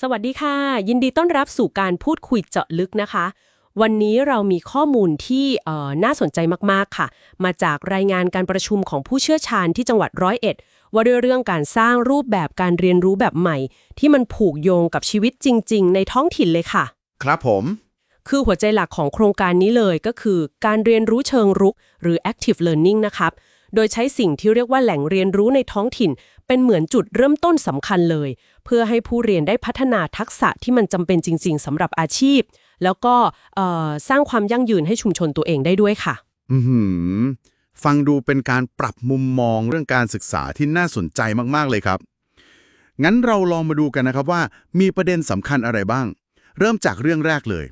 สวัสดีค่ะ ยินดีต้อนรับสู่การพูดคุยเจาะลึกนะคะ วันนี้เรามีข้อมูลที่เอ่อน่าสนใจมากๆค่ะ มาจากรายงานการประชุมของผู้เชี่ยวชาญที่จังหวัดร้อยเอ็ดว่าด้วยเรื่องการสร้างรูปแบบการเรียนรู้แบบใหม่ ที่มันผูกโยงกับชีวิตจริง ๆ ในท้องถิ่นเลยค่ะ ครับผม คือหัวใจหลักของโครงการนี้เลยก็คือ การเรียนรู้เชิงรุก หรือ active learning นะครับ โดยใช้สิ่งที่เรียกว่าแหล่งเรียนรู้ในท้องถิ่น เป็นเหมือนจุดเริ่มต้นสำคัญเลย เพื่อให้ผู้เรียนได้พัฒนาทักษะที่มันจำเป็นจริง ๆสำหรับอาชีพ แล้วก็สร้างความยั่งยืนให้ชุมชนตัวเองได้ด้วยค่ะ อืฟังดูเป็นการปรับมุมมองเรื่องการศึกษาที่น่าสนใจมากๆเลยครับ งั้นเราลองมาดูกันนะครับว่า มีประเด็นสำคัญอะไรบ้าง เริ่มจากเรื่องแรกเลย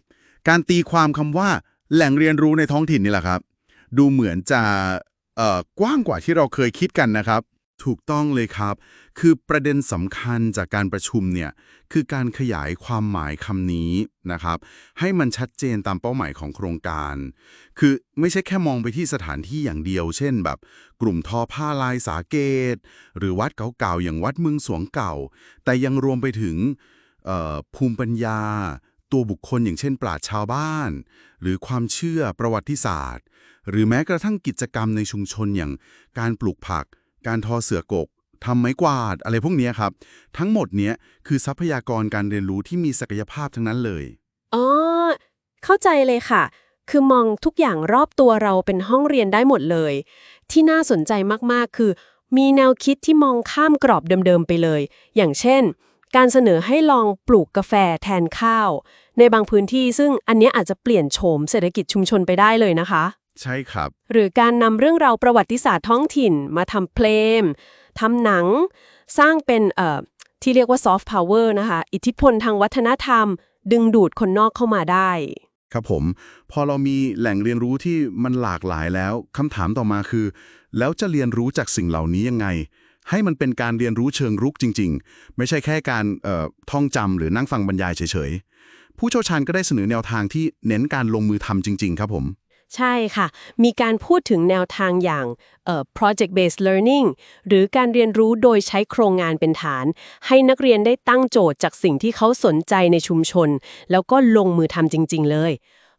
การตีความคำว่า แหล่งเรียนรู้ในท้องถิ่นนี่แหละครับ ดูเหมือนจะ กว้างกว่าที่เราเคยคิดกันนะครับ ถูกต้องเลยครับ คือประเด็นสำคัญจากการประชุมเนี่ยคือการขยายความหมายคำนี้นะครับ ให้มันชัดเจนตามเป้าหมายของโครงการ คือไม่ใช่แค่มองไปที่สถานที่อย่างเดียว เช่นแบบ กลุ่มทอผ้าลายสาเกต หรือวัดเก่าๆอย่างวัดเมืองสวงเก่า แต่ยังรวมไปถึงภูมิปัญญา ตัวบุคคลอย่างเช่นปราชญ์ชาวบ้าน หรือความเชื่อประวัติศาสตร์ หรือแม้กระทั่งกิจกรรมในชุมชนอย่างการปลูกผัก การทอเสือกกทำไม้กวาดอะไรพวกนี้ครับ ทั้งหมดเนี้ยคือทรัพยากรการเรียนรู้ที่มีศักยภาพทั้งนั้นเลยอ๋อเข้าใจเลยค่ะ คือมองทุกอย่างรอบตัวเราเป็นห้องเรียนได้หมดเลย ที่น่าสนใจมากๆ คือ มีแนวคิดที่มองข้ามกรอบเดิมๆไปเลย อย่างเช่น การเสนอให้ลองปลูกกาแฟแทนข้าว ในบางพื้นที่ซึ่งอันเนี้ยอาจจะเปลี่ยนโฉมเศรษฐกิจชุมชนไปได้เลยนะคะ ใช่ครับ หรือการนำเรื่องราวประวัติศาสตร์ท้องถิ่นมาทำเพลงทำหนัง สร้างเป็นเอ่อที่เรียกว่าซอฟต์พาวเวอร์นะคะ อิทธิพลทางวัฒนธรรม ดึงดูดคนนอกเข้ามาได้ ครับผม พอเรามีแหล่งเรียนรู้ที่มันหลากหลายแล้วคำถามต่อมาคือ แล้วจะเรียนรู้จากสิ่งเหล่านี้ยังไง ให้มันเป็นการเรียนรู้เชิงรุกจริง ๆ ไม่ใช่แค่การเอ่อท่องจำหรือนั่งฟังบรรยายเฉยๆ ผู้เชี่ยวชาญก็ได้เสนอแนวทางที่เน้นการลงมือทำจริง ๆ ครับผม ใช่ค่ะ มีการพูดถึงแนวทางอย่างเอ่อ project based learning หรือการเรียนรู้โดยใช้โครงงานเป็นฐาน ให้นักเรียนได้ตั้งโจทย์จากสิ่งที่เขาสนใจในชุมชน แล้วก็ลงมือทำจริง ๆ เลย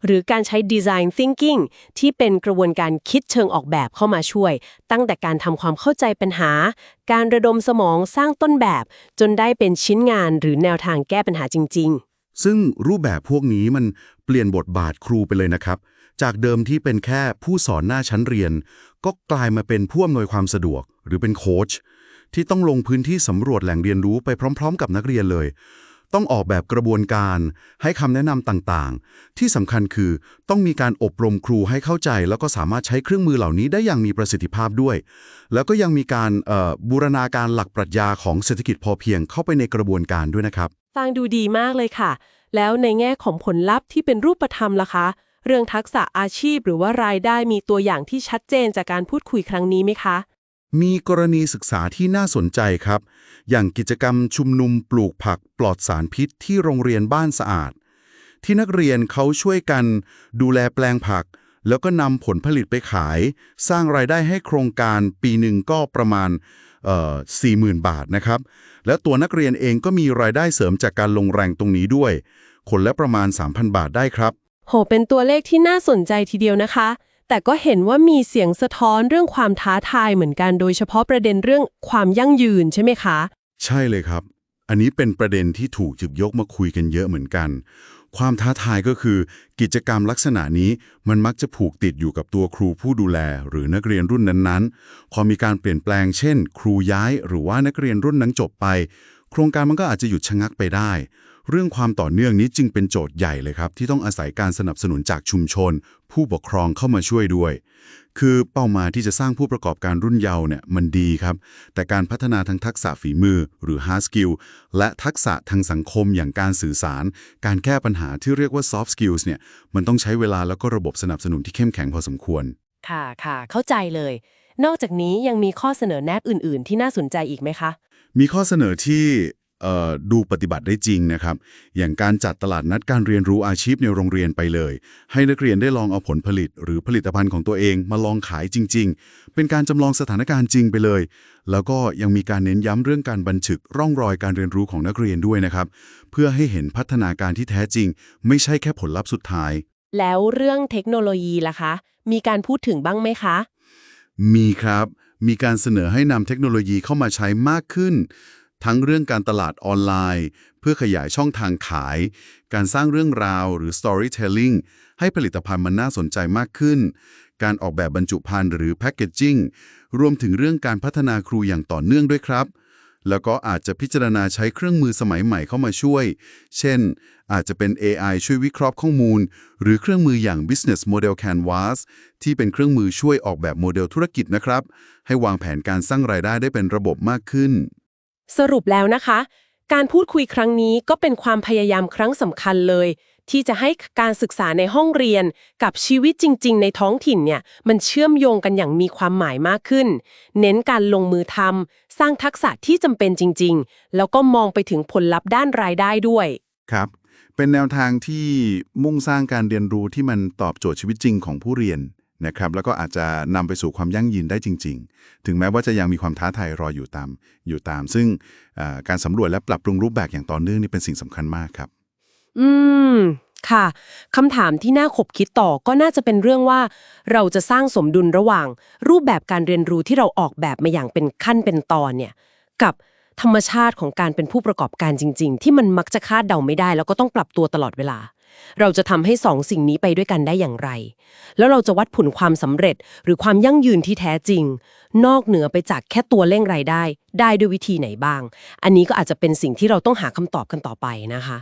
หรือการใช้ design thinking ที่เป็นกระบวนการคิดเชิงออกแบบเข้ามาช่วย ตั้งแต่การทำความเข้าใจปัญหา การระดมสมองสร้างต้นแบบ จนได้เป็นชิ้นงานหรือแนวทางแก้ปัญหาจริง ๆ ซึ่งรูปแบบพวกนี้มันเปลี่ยนบทบาทครูไปเลยนะครับ จากเดิมที่เป็นแค่ผู้สอนหน้าชั้นเรียน ก็กลายมาเป็นผู้อำนวยความสะดวก หรือเป็นโค้ชที่ต้องลงพื้นที่สำรวจแหล่งเรียนรู้ไปพร้อม ๆ กับนักเรียนเลย ต้องออกแบบกระบวนการ ให้คำแนะนำต่างๆ ที่สำคัญคือต้องมีการอบรมครูให้เข้าใจ แล้วก็สามารถใช้เครื่องมือเหล่านี้ได้อย่างมีประสิทธิภาพด้วย แล้วก็ยังมีการบูรณาการหลักปรัชญาของเศรษฐกิจพอเพียงเข้าไปในกระบวนการด้วยนะครับ ฟังดูดีมากเลยค่ะ แล้วในแง่ของผลลัพธ์ที่เป็นรูปธรรมล่ะคะ เรื่องทักษะอาชีพหรือว่ารายได้มีตัวอย่างที่ชัดเจนจากการพูดคุยครั้งนี้ไหมคะ มีกรณีศึกษาที่น่าสนใจครับ อย่างกิจกรรมชุมนุมปลูกผักปลอดสารพิษที่โรงเรียนบ้านสะอาด ที่นักเรียนเขาช่วยกัน ดูแลแปลงผัก แล้วก็นำผลผลิตไปขาย สร้างรายได้ให้โครงการปีหนึ่งก็ประมาณ เอ่อ40,000บาทนะครับ แล้วตัวนักเรียนเองก็มีรายได้เสริมจากการลงแรงตรงนี้ด้วย คนละประมาณ 3,000 บาทได้ครับ โห เป็นตัวเลขที่น่าสนใจทีเดียวนะคะ แต่ก็เห็นว่ามีเสียงสะท้อนเรื่องความท้าทายเหมือนกัน โดยเฉพาะประเด็นเรื่องความยั่งยืนใช่ไหมคะ ใช่เลยครับ อันนี้เป็นประเด็นที่ถูกหยิบยกมาคุยกันเยอะเหมือนกัน ความท้าทายก็คือ กิจกรรมลักษณะนี้มันมักจะผูกติดอยู่กับตัวครูผู้ดูแล หรือนักเรียนรุ่นนั้นๆ พอมีการเปลี่ยนแปลงเช่น ครูย้าย หรือว่านักเรียนรุ่นนั้นจบไป โครงการมันก็อาจจะหยุดชะงักไปได้ เรื่องความต่อเนื่องนี้จึงเป็นโจทย์ใหญ่เลยครับ ที่ต้องอาศัยการสนับสนุนจากชุมชน ผู้ปกครองเข้ามาช่วยด้วย คือเป้าหมายที่จะสร้างผู้ประกอบการรุ่นเยาว์เนี่ยมันดีครับ แต่การพัฒนาทั้งทักษะฝีมือ หรือ hard skill และทักษะทางสังคมอย่างการสื่อสาร การแก้ปัญหาที่เรียกว่า soft skills เนี่ยมันต้องใช้เวลาแล้วก็ระบบสนับสนุนที่เข้มแข็งพอสมควร ค่ะค่ะเข้าใจเลย นอกจากนี้ยังมีข้อเสนอแนะอื่น ๆ ที่น่าสนใจอีกไหมคะมีข้อเสนอที่เอ่อ ดูปฏิบัติได้จริงนะครับ อย่างการจัดตลาดนัดการเรียนรู้อาชีพในโรงเรียนไปเลย ให้นักเรียนได้ลองเอาผลผลิต หรือผลิตภัณฑ์ของตัวเองมาลองขายจริง ๆ เป็นการจำลองสถานการณ์จริงไปเลย แล้วก็ยังมีการเน้นย้ำเรื่องการบันทึกร่องรอยการเรียนรู้ของนักเรียนด้วยนะครับ เพื่อให้เห็นพัฒนาการที่แท้จริง ไม่ใช่แค่ผลลัพธ์สุดท้าย แล้วเรื่องเทคโนโลยีล่ะคะ มีการพูดถึงบ้างไหมคะ มีครับ มีการเสนอให้นำเทคโนโลยีเข้ามาใช้มากขึ้น ทั้งเรื่องการตลาดออนไลน์ เพื่อขยายช่องทางขาย การสร้างเรื่องราวหรือ storytelling ให้ผลิตภัณฑ์มันน่าสนใจมากขึ้น การออกแบบบรรจุภัณฑ์หรือ packaging รวมถึงเรื่องการพัฒนาครูอย่างต่อเนื่องด้วยครับ แล้วก็อาจจะพิจารณาใช้เครื่องมือสมัยใหม่เข้ามาช่วย เช่น อาจจะเป็น AI ช่วยวิเคราะห์ข้อมูล หรือเครื่องมืออย่าง Business Model Canvas ที่เป็นเครื่องมือช่วยออกแบบโมเดลธุรกิจนะครับ ให้วางแผนการสร้างรายได้ได้เป็นระบบมากขึ้น สรุปแล้วนะคะ การพูดคุยครั้งนี้ก็เป็นความพยายามครั้งสำคัญเลย ที่จะให้การศึกษาในห้องเรียนกับชีวิตจริง ๆ ในท้องถิ่นเนี่ยมันเชื่อมโยงกันอย่างมีความหมายมากขึ้น เน้นการลงมือทำสร้างทักษะที่จำเป็นจริง ๆ แล้วก็มองไปถึงผลลัพธ์ด้านรายได้ด้วย ครับ เป็นแนวทางที่มุ่งสร้างการเรียนรู้ที่มันตอบโจทย์ชีวิตจริงของผู้เรียน นะครับแล้วก็อาจจะนำไปสู่ความยั่งยืนได้จริง ๆ ถึงแม้ว่าจะยังมีความท้าทายรออยู่ตามอยู่ตาม ซึ่งการสำรวจและปรับปรุงรูปแบบอย่างต่อเนื่องนี่เป็นสิ่งสำคัญมากครับ อืมค่ะคำถามที่น่าขบคิดต่อก็น่าจะเป็นเรื่องว่า เราจะสร้างสมดุลระหว่าง รูปแบบการเรียนรู้ที่เราออกแบบมาอย่างเป็นขั้นเป็นตอนเนี่ย กับธรรมชาติของการเป็นผู้ประกอบการจริง ๆ ที่มันมักจะคาดเดาไม่ได้ แล้วก็ต้องปรับตัวตลอดเวลา เราจะทำให้สองสิ่งนี้ไปด้วยกันได้อย่างไร แล้วเราจะวัดผลความสำเร็จหรือความยั่งยืนที่แท้จริง นอกเหนือไปจากแค่ตัวเร่งรายได้ ได้ด้วยวิธีไหนบ้าง อันนี้ก็อาจจะเป็นสิ่งที่เราต้องหาคำตอบกันต่อไปนะคะ